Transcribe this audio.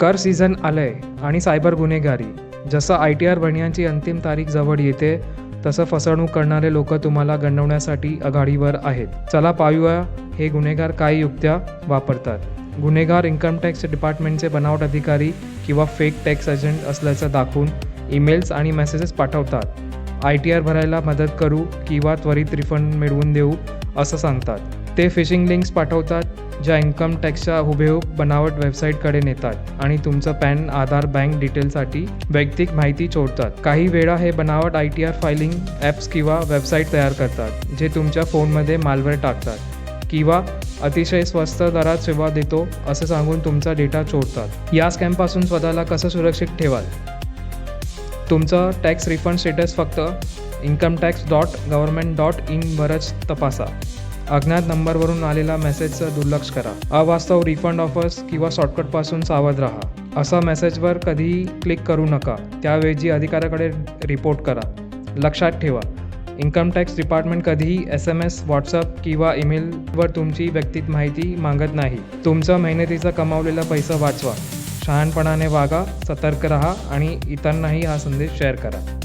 कर सीझन आलंय आणि सायबर गुन्हेगारी जसं आय टी आर भरण्याची अंतिम तारीख जवळ येते तसं फसवणूक करणारे लोक तुम्हाला गंडवण्यासाठी आघाडीवर आहेत. चला पाहूया हे गुन्हेगार काय युक्त्या वापरतात. गुन्हेगार इन्कम टॅक्स डिपार्टमेंटचे बनावट अधिकारी किंवा फेक टॅक्स एजंट असल्याचं दाखवून ईमेल्स आणि मेसेजेस पाठवतात. आय टी आर भरायला मदत करू किंवा त्वरित रिफंड मिळवून देऊ असं सांगतात. ते फिशिंग लिंक्स पाठवतात ज्या इन्कम टॅक्सच्या हुबेहूब बनावट वेबसाईटकडे नेतात आणि तुमचं पॅन आधार बँक डिटेलसाठी वैयक्तिक माहिती चोरतात. काही वेळा हे बनावट I T R filing apps किंवा वेबसाईट तयार करतात जे तुमच्या फोनमध्ये मालवर टाकतात किंवा अतिशय स्वस्त दरात सेवा देतो असं सांगून तुमचा डेटा चोरतात. या स्कॅमपासून स्वतःला कसं सुरक्षित ठेवाल? तुमचं टॅक्स रिफंड स्टेटस फक्त income tax dot government dot इनवरच तपासा. अज्ञात नंबरवरून आलेला मेसेजचं दुर्लक्ष करा. अवास्तव रिफंड ऑफर्स किंवा शॉर्टकटपासून सावध राहा. असा मेसेजवर कधीही क्लिक करू नका. त्याऐवजी अधिकाऱ्याकडे रिपोर्ट करा. लक्षात ठेवा. इन्कम टॅक्स डिपार्टमेंट कधीही एस एम एस व्हॉट्सअप किंवा ईमेलवर तुमची व्यक्तिगत माहिती मागत नाही. तुमचा मेहनतीचा कमावलेला पैसा वाचवा. शहाणपणाने वागा सतर्क राहा आणि इतरांनाही हा संदेश शेअर करा.